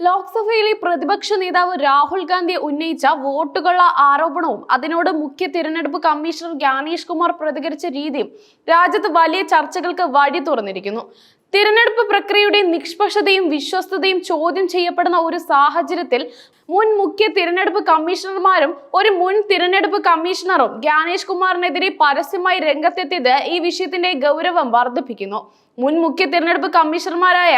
ലോക്സഭയിലെ പ്രതിപക്ഷ നേതാവ് രാഹുൽ ഗാന്ധി ഉന്നയിച്ച വോട്ടുകളുടെ ആരോപണവും അതിനോട് മുഖ്യ തിരഞ്ഞെടുപ്പ് കമ്മീഷണർ ജ്ഞാനേഷ് കുമാർ പ്രതികരിച്ച രീതിയും രാജ്യത്ത് വലിയ ചർച്ചകൾക്ക് വഴി തുറന്നിരിക്കുന്നു. തിരഞ്ഞെടുപ്പ് പ്രക്രിയയുടെ നിഷ്പക്ഷതയും വിശ്വസ്തതയും ചോദ്യം ചെയ്യപ്പെടുന്ന ഒരു സാഹചര്യത്തിൽ മുൻ മുഖ്യ തിരഞ്ഞെടുപ്പ് കമ്മീഷണർമാരും ഒരു മുൻ തിരഞ്ഞെടുപ്പ് കമ്മീഷണറും ജ്ഞാനേഷ് കുമാറിനെതിരെ പരസ്യമായി രംഗത്തെത്തിയത് ഈ വിഷയത്തിന്റെ ഗൗരവം വർദ്ധിപ്പിക്കുന്നു. മുൻ മുഖ്യ തിരഞ്ഞെടുപ്പ് കമ്മീഷണർമാരായ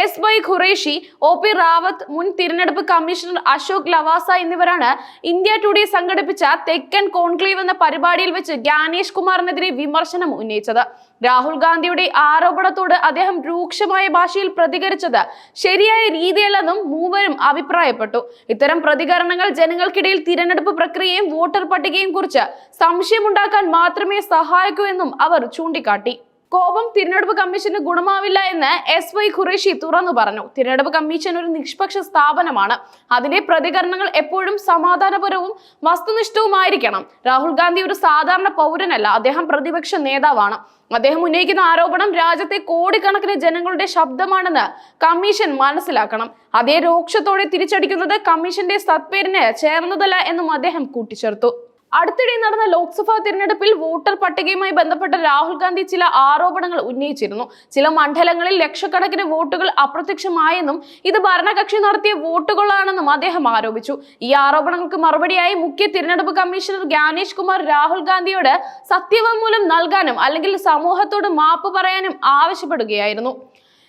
S Y Qureshi O P Rawat മുൻ തിരഞ്ഞെടുപ്പ് കമ്മീഷണർ അശോക് ലവാസ എന്നിവരാണ് ഇന്ത്യ ടുഡേ സംഘടിപ്പിച്ച തെക്കൻ കോൺക്ലേവ് എന്ന പരിപാടിയിൽ വെച്ച് ജ്ഞാനേഷ് കുമാറിനെതിരെ വിമർശനം ഉന്നയിച്ചത്. രാഹുൽ ഗാന്ധിയുടെ ആരോപണത്തോട് അദ്ദേഹം രൂക്ഷമായ ഭാഷയിൽ പ്രതികരിച്ചത് ശരിയായ രീതിയല്ലെന്നും മൂവരും അഭിപ്രായപ്പെട്ടു. ഇത്തരം പ്രതികരണങ്ങൾ ജനങ്ങൾക്കിടയിൽ തിരഞ്ഞെടുപ്പ് പ്രക്രിയയും വോട്ടർ പട്ടികയും കുറിച്ച് സംശയമുണ്ടാക്കാൻ മാത്രമേ സഹായിക്കൂ എന്നും അവർ ചൂണ്ടിക്കാട്ടി. കോപം തിരഞ്ഞെടുപ്പ് കമ്മീഷന് ഗുണമാവില്ല എന്ന് എസ് വൈ ഖുറേഷി തുറന്നു പറഞ്ഞു. തിരഞ്ഞെടുപ്പ് കമ്മീഷൻ ഒരു നിഷ്പക്ഷ സ്ഥാപനമാണ്. അതിന്റെ പ്രതികരണങ്ങൾ എപ്പോഴും സമാധാനപരവും വസ്തുനിഷ്ഠവുമായിരിക്കണം. രാഹുൽ ഗാന്ധി ഒരു സാധാരണ പൗരനല്ല അദ്ദേഹം പ്രതിപക്ഷ നേതാവാണ്. അദ്ദേഹം ഉന്നയിക്കുന്ന ആരോപണം രാജ്യത്തെ കോടിക്കണക്കിന് ജനങ്ങളുടെ ശബ്ദമാണെന്ന് കമ്മീഷൻ മനസ്സിലാക്കണം. അതേ രോക്ഷത്തോടെ തിരിച്ചടിക്കുന്നത് കമ്മീഷന്റെ സത്പേരിന് ചേർന്നതല്ല എന്നും അദ്ദേഹം കൂട്ടിച്ചേർത്തു. അടുത്തിടെ നടന്ന ലോക്സഭാ തിരഞ്ഞെടുപ്പിൽ വോട്ടർ പട്ടികയുമായി ബന്ധപ്പെട്ട രാഹുൽ ഗാന്ധി ചില ആരോപണങ്ങൾ ഉന്നയിച്ചിരുന്നു. ചില മണ്ഡലങ്ങളിൽ ലക്ഷക്കണക്കിന് വോട്ടുകൾ അപ്രത്യക്ഷമായെന്നും ഇത് ഭരണകക്ഷി നടത്തിയ വോട്ടുകളാണെന്നും അദ്ദേഹം ആരോപിച്ചു. ഈ ആരോപണങ്ങൾക്ക് മറുപടിയായി മുഖ്യ തിരഞ്ഞെടുപ്പ് കമ്മീഷണർ ജ്ഞാനേഷ് കുമാർ രാഹുൽ ഗാന്ധിയോട് സത്യവാങ്മൂലം നൽകാനും അല്ലെങ്കിൽ സമൂഹത്തോട് മാപ്പ് പറയാനും ആവശ്യപ്പെടുകയായിരുന്നു.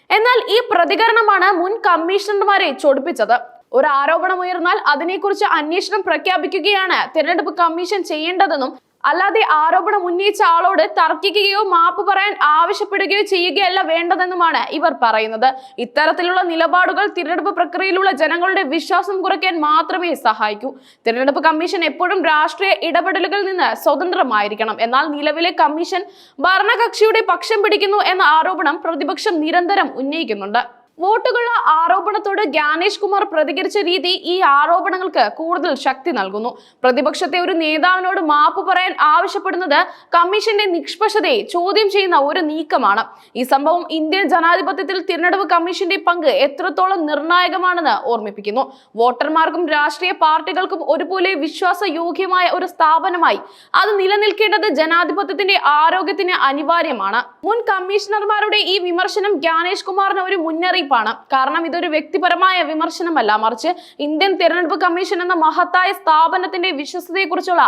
എന്നാൽ ഈ പ്രതികരണമാണ് മുൻ കമ്മീഷണർമാരെ ചൊടിപ്പിച്ചത്. ഒരു ആരോപണം ഉയർന്നാൽ അതിനെക്കുറിച്ച് അന്വേഷണം പ്രഖ്യാപിക്കുകയാണ് തിരഞ്ഞെടുപ്പ് കമ്മീഷൻ ചെയ്യേണ്ടതെന്നും അല്ലാതെ ആരോപണം ഉന്നയിച്ച ആളോട് തർക്കിക്കുകയോ മാപ്പ് പറയാൻ ആവശ്യപ്പെടുകയോ ചെയ്യുകയല്ല വേണ്ടതെന്നുമാണ് ഇവർ പറയുന്നത്. ഇത്തരത്തിലുള്ള നിലപാടുകൾ തിരഞ്ഞെടുപ്പ് പ്രക്രിയയിലുള്ള ജനങ്ങളുടെ വിശ്വാസം കുറയ്ക്കാൻ മാത്രമേ സഹായിക്കൂ. തിരഞ്ഞെടുപ്പ് കമ്മീഷൻ എപ്പോഴും രാഷ്ട്രീയ ഇടപെടലുകളിൽ നിന്ന് സ്വതന്ത്രമായിരിക്കണം. എന്നാൽ നിലവിലെ കമ്മീഷൻ ഭരണകക്ഷിയുടെ പക്ഷം പിടിക്കുന്നു എന്ന ആരോപണം പ്രതിപക്ഷം നിരന്തരം ഉന്നയിക്കുന്നുണ്ട്. വോട്ടുകളുടെ ആരോപണത്തോട് ജ്ഞാനേഷ് കുമാർ പ്രതികരിച്ച രീതി ഈ ആരോപണങ്ങൾക്ക് കൂടുതൽ ശക്തി നൽകുന്നു. പ്രതിപക്ഷത്തെ ഒരു നേതാവിനോട് മാപ്പ് പറയാൻ ആവശ്യപ്പെടുന്നത് കമ്മീഷന്റെ നിഷ്പക്ഷതയെ ചോദ്യം ചെയ്യുന്ന ഒരു നീക്കമാണ്. ഈ സംഭവം ഇന്ത്യൻ ജനാധിപത്യത്തിൽ തിരഞ്ഞെടുപ്പ് കമ്മീഷന്റെ പങ്ക് എത്രത്തോളം നിർണായകമാണെന്ന് ഓർമ്മിപ്പിക്കുന്നു. വോട്ടർമാർക്കും രാഷ്ട്രീയ പാർട്ടികൾക്കും ഒരുപോലെ വിശ്വാസയോഗ്യമായ ഒരു സ്ഥാപനമായി അത് നിലനിൽക്കേണ്ടത് ജനാധിപത്യത്തിന്റെ ആരോഗ്യത്തിന് അനിവാര്യമാണ്. മുൻ കമ്മീഷണർമാരുടെ ഈ വിമർശനം ജ്ഞാനേഷ് കുമാറിന് ഒരു മുന്നറിയിപ്പ് മുന്നറിയിപ്പാണ് കാരണം ഇതൊരു വ്യക്തിപരമായ വിമർശനമല്ല. മറിച്ച് ഇന്ത്യൻ തിരഞ്ഞെടുപ്പ് കമ്മീഷൻ എന്ന മഹത്തായ സ്ഥാപനത്തിന്റെ വിശ്വസതയെക്കുറിച്ചുള്ള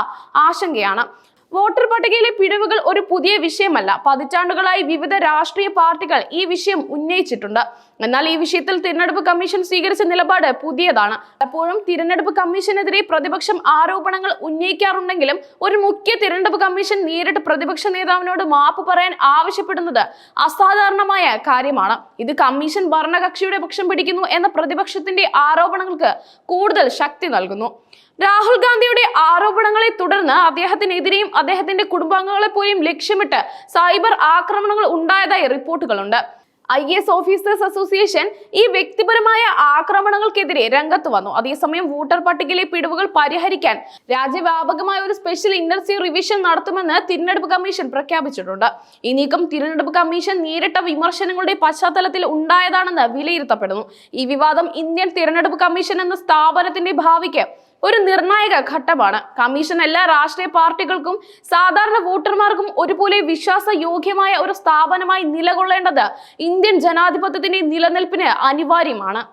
ആശങ്കയാണ്. വോട്ടർ പട്ടികയിലെ പിഴവുകൾ ഒരു പുതിയ വിഷയമല്ല. പതിറ്റാണ്ടുകളായി വിവിധ രാഷ്ട്രീയ പാർട്ടികൾ ഈ വിഷയം ഉന്നയിച്ചിട്ടുണ്ട്. എന്നാൽ ഈ വിഷയത്തിൽ തിരഞ്ഞെടുപ്പ് കമ്മീഷൻ സ്വീകരിച്ച നിലപാട് പുതിയതാണ്. പലപ്പോഴും തിരഞ്ഞെടുപ്പ് കമ്മീഷനെതിരെ പ്രതിപക്ഷം ആരോപണങ്ങൾ ഉന്നയിക്കാറുണ്ടെങ്കിലും ഒരു മുഖ്യ തിരഞ്ഞെടുപ്പ് കമ്മീഷൻ നേരിട്ട് പ്രതിപക്ഷ നേതാവിനോട് മാപ്പ് പറയാൻ ആവശ്യപ്പെടുന്നത് അസാധാരണമായ കാര്യമാണ്. ഇത് കമ്മീഷൻ ഭരണകക്ഷിയുടെ പക്ഷം പിടിക്കുന്നു എന്ന പ്രതിപക്ഷത്തിന്റെ ആരോപണങ്ങൾക്ക് കൂടുതൽ ശക്തി നൽകുന്നു. രാഹുൽ ഗാന്ധിയുടെ ആരോപണങ്ങളെ തുടർന്ന് അദ്ദേഹത്തിനെതിരെയും അദ്ദേഹത്തിന്റെ കുടുംബാംഗങ്ങളെ പോലും ലക്ഷ്യമിട്ട് സൈബർ ആക്രമണങ്ങൾ ഉണ്ടായതായി റിപ്പോർട്ടുകളുണ്ട്. ഐ എസ് ഓഫീസേഴ്സ് അസോസിയേഷൻ ഈ വ്യക്തിപരമായ ആക്രമണങ്ങൾക്കെതിരെ രംഗത്ത് വന്നു. അതേസമയം വോട്ടർ പട്ടികയിലെ പിടിവുകൾ പരിഹരിക്കാൻ രാജ്യവ്യാപകമായ ഒരു സ്പെഷ്യൽ ഇന്നർസി റിവിഷൻ നടത്തുമെന്ന് തിരഞ്ഞെടുപ്പ് കമ്മീഷൻ പ്രഖ്യാപിച്ചിട്ടുണ്ട്. ഈ നീക്കം തിരഞ്ഞെടുപ്പ് കമ്മീഷൻ നേരിട്ട വിമർശനങ്ങളുടെ പശ്ചാത്തലത്തിൽ ഉണ്ടായതാണെന്ന് വിലയിരുത്തപ്പെടുന്നു. ഈ വിവാദം ഇന്ത്യൻ തിരഞ്ഞെടുപ്പ് കമ്മീഷൻ എന്ന സ്ഥാപനത്തിന്റെ ഭാവിക്ക് ഒരു നിർണായക ഘട്ടമാണ്. കമ്മീഷൻ എല്ലാ രാഷ്ട്രീയ പാർട്ടികൾക്കും സാധാരണ വോട്ടർമാർക്കും ഒരുപോലെ വിശ്വാസയോഗ്യമായ ഒരു സ്ഥാപനമായി നിലകൊള്ളേണ്ടത് ഇന്ത്യൻ ജനാധിപത്യത്തിന്റെ നിലനിൽപ്പിന് അനിവാര്യമാണ്.